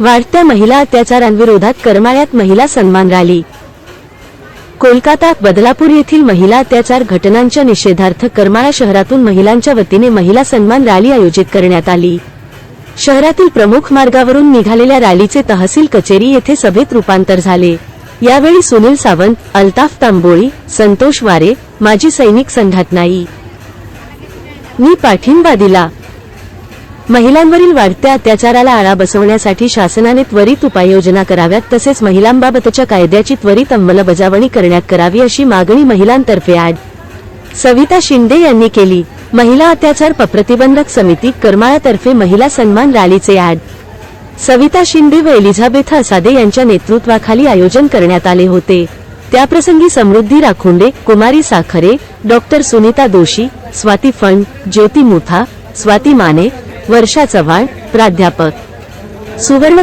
वाढत्या महिला अत्याचारांविरोधात करमाळ्यात महिला सन्मान रॅली. कोलकाता बदलापूर येथील महिला अत्याचार घटनांच्या निषेधार्थ करमाळा शहरातून महिलांच्या वतीने महिला सन्मान रॅली आयोजित करण्यात आली. शहरातील प्रमुख मार्गावरून निघालेल्या रॅलीचे तहसील कचेरी येथे सभेत रूपांतर झाले. यावेळी सुनील सावंत अल्ताफ तांबोळी संतोष वारे माजी सैनिक संघटनाई मी पाठिंबा दिला. महिलांवरील वाढत्या अत्याचाराला आळा बसवण्यासाठी शासनाने त्वरित उपाययोजना कराव्यात तसेच महिलांबाबतच्या कायद्याची त्वरित अंमलबजावणी करण्यात करावी अशी मागणी महिलांतर्फे ॲड सविता शिंदे यांनी केली. महिला अत्याचार प्रतिबंधक समिती करमाळातर्फे महिला सन्मान रॅलीचे ॲड सविता शिंदे व एलिझाबेथ असादे यांच्या नेतृत्वाखाली आयोजन करण्यात आले होते. त्याप्रसंगी समृद्धी राखुंडे कुमारी साखरे डॉक्टर सुनीता दोशी स्वाती फंड ज्योती मुथा स्वाती माने वर्षा चव्हाण प्राध्यापक सुवर्ण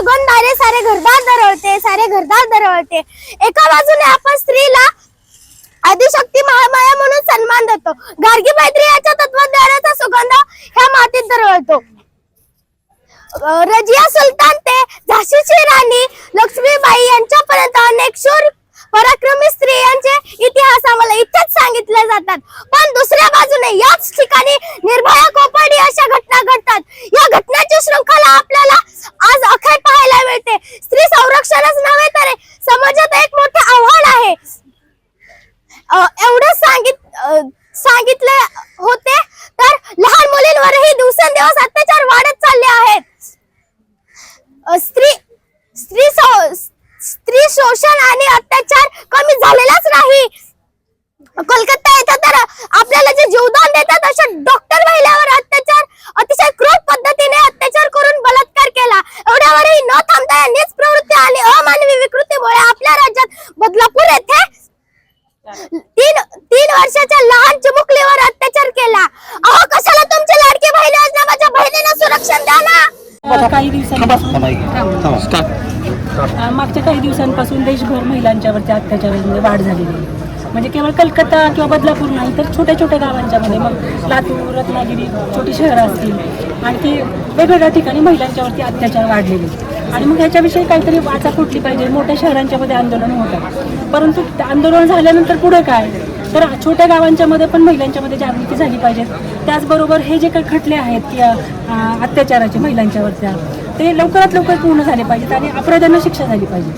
सुगंध आले सारे घरदार दरवळते सारे घरदार दरवळते. एका बाजूने आपण स्त्रीला आदिशक्ती महामाया म्हणून सन्मान देतो. गार्गी मैत्री याच्या तत्वज्ञानाचा सुगंध ह्या मातीत दरवळतो. रजिया सुलतान ते झाशीची राणी लक्ष्मीबाई यांच्यापर्यंत अनेक शूर पराक्रमी स्त्रियांचे इतिहास आम्हाला इथेच सांगितले जातात पण दुसऱ्या बाजूने याच ठिकाणी निर्भया कोपर्डी अशा घटना घडतात या घटनाची शृंखला आपल्याला आज अखेर पाहायला मिळते स्त्री संरक्षणच नव्हे तर समाजात एक मोठे आव्हान आहे अ, एवढं सांगित अ, सांगितले होते तर लहान मुलींवरही दिवसेंदिवस अत्याचार वाढत चालले आहेत अ, स्त्री स्त्री सो- स्त्री शोषण आणि अत्याचार कमी झालेलाच नाही. कोलकाता येतात तर आपल्याला जे जीवदान देतात अशा डॉक्टर महिलावर अत्याचार अतिशय क्रूर पद्धतीने अत्याचार करून बलात्कार केला. एवढ्यावरही न थांबता यांनीच प्रवृत्ती आणि अमानवी विकृतीमुळे आपल्या राज्यात बदलापूर येथे तीन तीन वर्षाच्या लहान चिमुकलीवर अत्याचार केला. अहो कशाला तुमची लाडकी बहीण योजना माझ्या बहिणीला सुरक्षण द्या ना काही दिवसांपासून मागच्या काही दिवसांपासून देशभर महिलांच्यावरती अत्याचारामध्ये म्हणजे वाढ झालेली आहे. म्हणजे केवळ कलकत्ता किंवा बदलापूर नाही तर छोट्या छोट्या गावांच्यामध्ये मग लातूर रत्नागिरी छोटी शहरं असतील. आणखी वेगवेगळ्या ठिकाणी महिलांच्यावरती अत्याचार वाढलेले आहेत. आणि मग ह्याच्याविषयी काहीतरी वाचा फुटली पाहिजे. मोठ्या शहरांच्यामध्ये आंदोलन होतात परंतु आंदोलन झाल्यानंतर पुढं काय? तर छोट्या गावांच्या मध्ये पण महिलांच्या मध्ये जागृती झाली पाहिजे. त्याचबरोबर हे जे काही खटले आहेत की अत्याचाराचे महिलांच्यावरच्या ते लवकरात लवकर पूर्ण झाले पाहिजेत आणि अपराध्यांना शिक्षा झाली पाहिजे.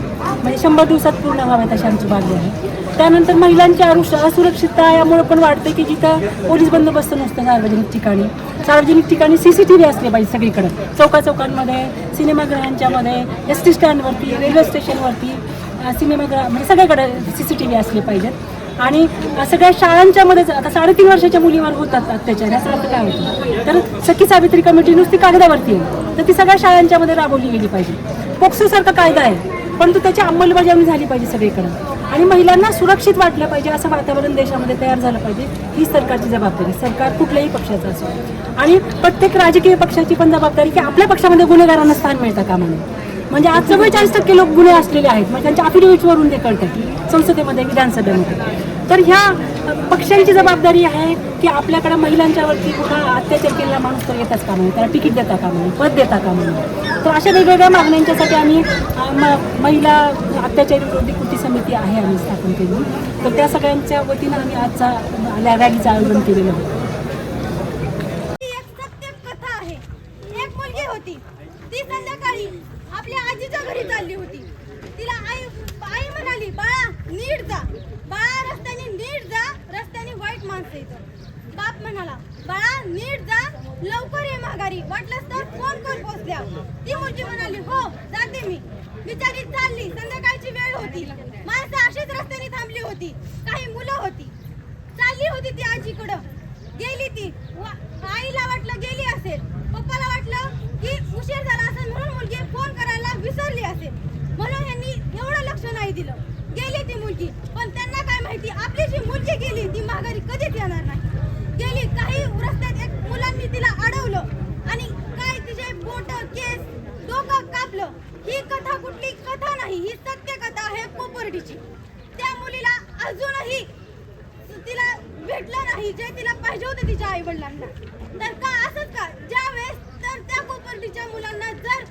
म्हणजे शंभर दिवसात पूर्ण व्हाव्यात अशी आमची मागणी आहे. त्यानंतर महिलांची आरुष असुरक्षितता यामुळे पण वाढते की जिथं पोलीस बंदोबस्त नसतं सार्वजनिक ठिकाणी. सार्वजनिक ठिकाणी सी सी टी व्ही असले पाहिजे सगळीकडे. चौका चौकांमध्ये सिनेमागृहांच्या मध्ये एस टी स्टँडवरती रेल्वे स्टेशनवरती सिनेमागृह म्हणजे सगळीकडे सी सी टी व्ही असले पाहिजेत. आणि सगळ्या शाळांच्या मध्येच आता साडेतीन वर्षाच्या मुलीवर होतात अत्याचार याचा अर्थ काय होतो? तर सखी सावित्री कमिटी नुसती कागदावरती आहे. तर ती सगळ्या शाळांच्या मध्ये राबवली गेली पाहिजे. पोक्सो सारखा कायदा आहे परंतु त्याची अंमलबजावणी झाली पाहिजे सगळीकडे. आणि महिलांना सुरक्षित वाटलं पाहिजे असं वातावरण देशामध्ये तयार झालं पाहिजे ही सरकारची जबाबदारी. सरकार कुठल्याही पक्षाचं असो. आणि प्रत्येक राजकीय पक्षाची पण जबाबदारी की आपल्या पक्षामध्ये गुन्हेगारांना स्थान मिळतं का म्हणून म्हणजे आज चव्वेचाळीस टक्के लोक गुन्हे असलेले आहेत. म्हणजे त्यांच्या affidavits-वरून ते कळतात संसदेमध्ये विधानसभेमध्ये. तर ह्या पक्षांची जबाबदारी आहे की आपल्याकडे महिलांच्यावरती कुठं अत्याचार केलेला माणूस तर येताच का म्हणून? त्याला तिकीट देता का म्हणून? पद देता का म्हणून? तर अशा वेगवेगळ्या मागण्यांच्यासाठी आम्ही म- महिला अत्याचार विरोधी कृती समिती आहे आम्ही स्थापन केली. तर त्या सगळ्यांच्या वतीनं आम्ही आजचा रॅलीचं आयोजन केलेलं होतं ही एक सत्य कथा आहे एक मुलगी होती ती संध्याकाळी आपल्या आजीच्या घरी चालली होती तिला आई आई म्हणाली बाळा नीट जा बाळा रस्त्याने नीट जा रस्त्याने वाईट माणसं येतं बाप म्हणाला बाळा नीट जा लवकर ये माघारी. वाटलंच तर फोन कर पोचल्या. ती मुलगी म्हणाली हो जाते मी. बिचारी चालली. संध्याकाळची वेळ होती. माणसं अशीच रस्त्याने थांबली होती. काही मुलं होती. चालली होती ती आजीकडं. गेली ती. वा- आईला वाटलं गेली असेल पप्पाला वाटलं की उशीर झाला असेल म्हणून मुलगी फोन करायला विसरली असेल म्हणून यांनी एवढं लक्ष नाही दिलं गेली ती मुलगी पण त्यांना काय माहिती आपली जी मुलगी गेली ती माघारी कधीच येणार नाही गेली काही रस्त्यात एक मुलांनी तिला अडवलं आणि काय तिचे बोट केस डोकं कापलं ही कथा कुठली कथा नाही ही सत्य कथा आहे कोपर्डीची त्या मुलीला अजूनही तिला भेटलं नाही जे तिला पाहिजे होतं तिच्या आई वडिलांना तर का असंच का? ज्या वेळेस तर त्या कोपर्डीच्या मुलांना जर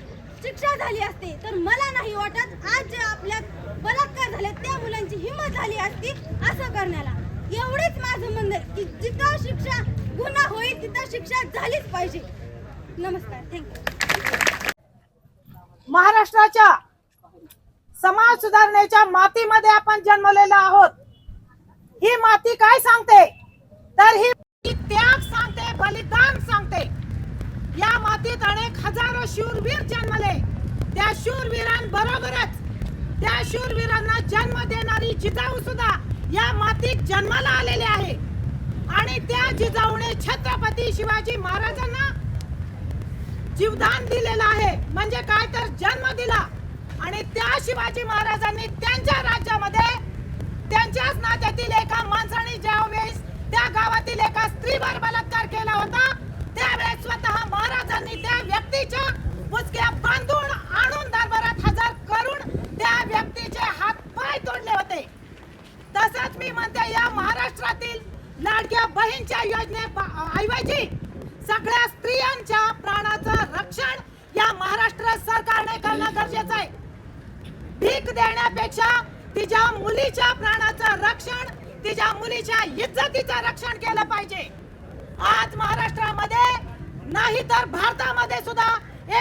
शिक्षा झाली असते तर मला नाही वाटत आज जे आपल्या बलात्कार झाले त्या मुलांची हिंमत झाली असती असं करण्याला. एवढेच माझं म्हणणं आहे की जिथं शिक्षा गुन्हा होईल तिथं शिक्षा झालीच पाहिजे. नमस्कार. थँक्यू महाराष्ट्राच्या समाज सुधारणेच्या मातीमध्ये आपण जन्मलेलो आहोत. ही माती काय सांगते? तर ही त्याग सांगते बलिदान सांगते. या मातीत अनेक हजारो शूरवीर जन्मले. त्या शूरवीरांबरोबरच त्या शूरवीरांना जन्म देणारी जिजाऊ सुद्धा या मातीत जन्माला आलेले आहे. आणि त्या जिजाऊने छत्रपती शिवाजी महाराजांना जीवदान दिलेलं आहे. म्हणजे काय तर जन्म दिला. आणि त्या शिवाजी महाराजांनी त्यांच्या राज्यामध्ये त्यांच्याच नात्यातील एका माणसाने ज्यावेळेस त्या गावातील एका स्त्रीवर बलात्कार केला होता त्यावेळेस स्वतः महाराजांनी त्या व्यक्तीच्या मुसक्या बांधून आणून दरबारात हजर करून त्या व्यक्तीचे हात पाय तोडले होते. तसंच मी म्हणते या महाराष्ट्रातील लाडक्या बहीणच्या योजने ऐवजी सगळ्या स्त्रियांच्या प्राणाचं रक्षण या महाराष्ट्र सरकारने करणं गरजेचं आहे. भीक देण्यापेक्षा तिच्या मुलीच्या प्राणाचं रक्षण तिच्या मुलीच्या इज्जतीचं रक्षण केलं पाहिजे. आज महाराष्ट्रामध्ये नाही तर भारतामध्ये सुद्धा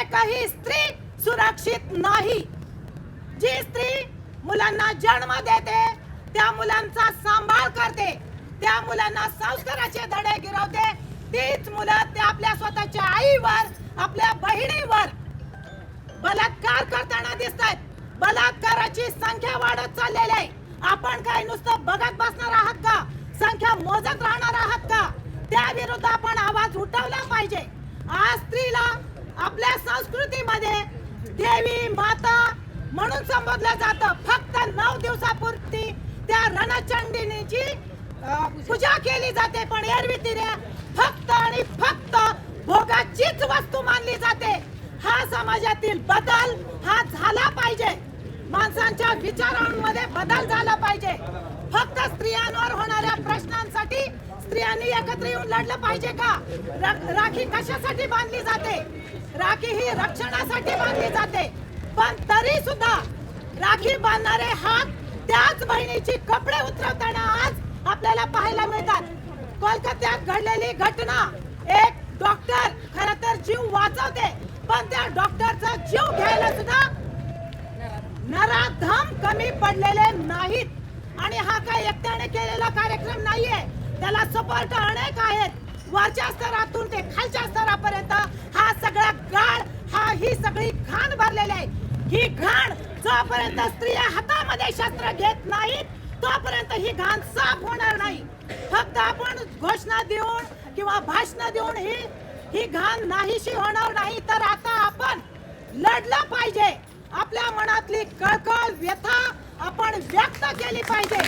एकही स्त्री सुरक्षित नाही. जी स्त्री मुलांना जन्म देते त्या मुलांचा सांभाळ करते त्या मुलांना संस्काराचे धडे गिरवते तीच मुलं ते आपल्या स्वतःच्या आईवर आपल्या बहिणीवर बलात्कार करताना दिसत आहेत बलात्काराची संख्या वाढत चाललेली आहे. आपण काय नुसतं बघत बसणार आहात का? संख्या मोजत राहणार आहात का? त्या विरुद्ध आपण आवाज उठवला पाहिजे. आज स्त्रीला आपल्या संस्कृतीमध्ये देवी माता म्हणून संबोधलं जातं. फक्त नऊ दिवसापुरती त्या रणचंडिनीची पूजा केली जाते पण एरवी तिने फक्त आणि फक्त भोगाचीच वस्तू मानली जाते. हा समाजातील बदल हा झाला पाहिजे. माणसांच्या विचारांमध्ये बदल झाला पाहिजे. फक्त स्त्रियांवर होणाऱ्या प्रश्नांसाठी स्त्रियांनी एकत्र येऊन लढलं पाहिजे का? राखी कशासाठी बांधली जाते? राखी ही रक्षणासाठी बांधली जाते. पण तरी सुद्धा राखी बांधणारे हात त्याच बहिणीची कपडे उतरवताना आज आपल्याला पाहायला मिळतात. कोलकात्यात घडलेली घटना एक डॉक्टर खर तर जीव वाचवते पण त्या डॉक्टरचा जीव घ्यायला सुद्धा नराधम कमी पडलेले नाहीत. आणि हा काय एकट्याने केलेला कार्यक्रम नाहीये. त्याला सपोर्ट अनेक आहेत. वरच्या स्तरातून ते खालच्या स्तरापर्यंत हा सगळा गाळ हा ही सगळी घाण भरलेली आहे. ही घाण जोपर्यंत स्त्रिया हातामध्ये शस्त्र घेत नाहीत तोपर्यंत ही घाण साफ होणार नाही. फक्त आपण घोषणा देऊन किंवा भाषण देऊन ही ही घाण नाहीशी होणार नाही. तर आता आपण लढलं पाहिजे. आपल्या मनातली कळकळ व्यथा आपण व्यक्त केली पाहिजे.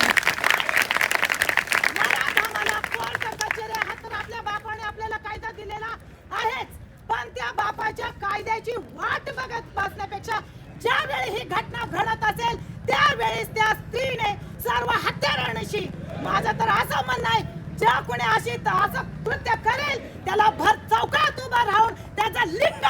आपल्या बापाने आपल्याला कायदा दिलेला आहेच. पण त्या बापाच्या कायद्याची वाट बघत बसण्यापेक्षा ज्यावेळी ही घटना घडत असेल त्यावेळेस त्या स्त्रीने सर्व हत्यारांशी माझं तर असं म्हणणं आहे ज्या कोणी अशी असं कृत्य करेल त्याला भर चौकात उभा राहून त्याचा लिंग